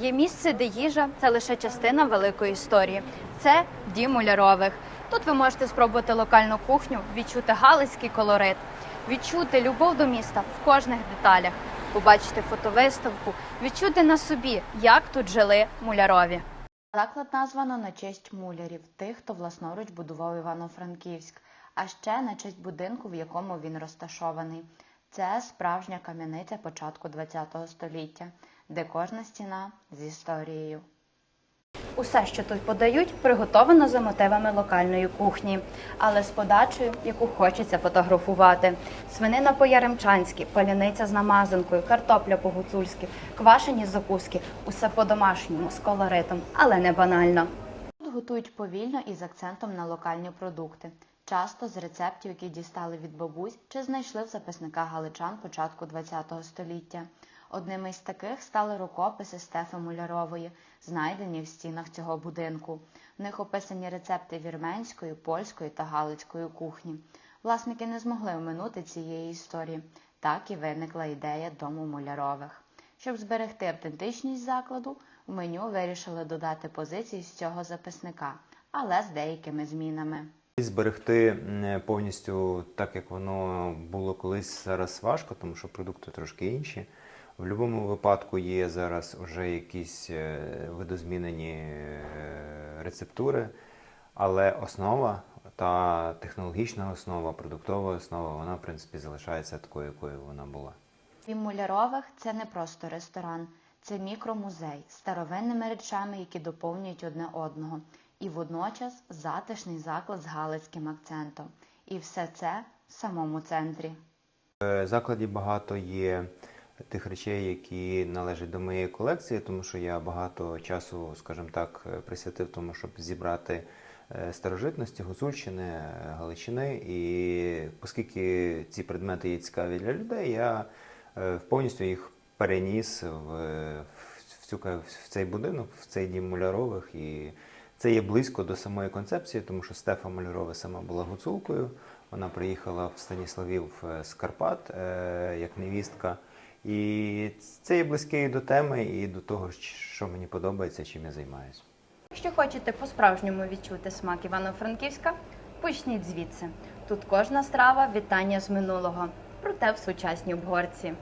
Є місце, де їжа це лише частина великої історії. Це дім Мулярових. Тут ви можете спробувати локальну кухню, відчути галицький колорит, відчути любов до міста в кожних деталях, побачити фотовиставку, відчути на собі, як тут жили мулярові. Заклад названо на честь мулярів, тих, хто власноруч будував Івано-Франківськ, а ще на честь будинку, в якому він розташований. Це справжня кам'яниця початку ХХ століття, де кожна стіна з історією. Усе, що тут подають, приготовано за мотивами локальної кухні, але з подачею, яку хочеться фотографувати. Свинина по-яремчанськи, паляниця з намазанкою, картопля по-гуцульськи, квашені закуски усе по-домашньому з колоритом, але не банально. Тут готують повільно і з акцентом на локальні продукти, часто з рецептів, які дістали від бабусь чи знайшли в записниках галичан початку ХХ століття. Одними із таких стали рукописи Стефи Мулярової, знайдені в стінах цього будинку. В них описані рецепти вірменської, польської та галицької кухні. Власники не змогли оминути цієї історії. Так і виникла ідея дому Мулярових. Щоб зберегти автентичність закладу, в меню вирішили додати позиції з цього записника, але з деякими змінами. Зберегти повністю так, як воно було колись, зараз важко, тому що продукти трошки інші. В будь-якому випадку є зараз вже якісь е, видозмінені е, рецептури, але основа та технологічна основа, продуктова основа, вона в принципі залишається такою, якою вона була. Дім Мулярових це не просто ресторан, це мікромузей з старовинними речами, які доповнюють одне одного, і водночас затишний заклад з галицьким акцентом. І все це в самому центрі. В закладі багато є тих речей, які належать до моєї колекції, тому що я багато часу, скажімо так, присвятив тому, щоб зібрати е, старожитності Гуцульщини, е, Галичини. І оскільки ці предмети є цікаві для людей, я е, повністю їх переніс в, в, цю, в цей будинок, в цей дім Мулярових. І це є близько до самої концепції, тому що Стефа Мулярова сама була гуцулкою. Вона приїхала в Станіславів е, з Карпат е, як невістка. І це є близьке і до теми, і до того, що мені подобається, чим я займаюся. Якщо хочете по-справжньому відчути смак Івано-Франківська, почніть звідси. Тут кожна страва вітання з минулого, проте в сучасній обгорці.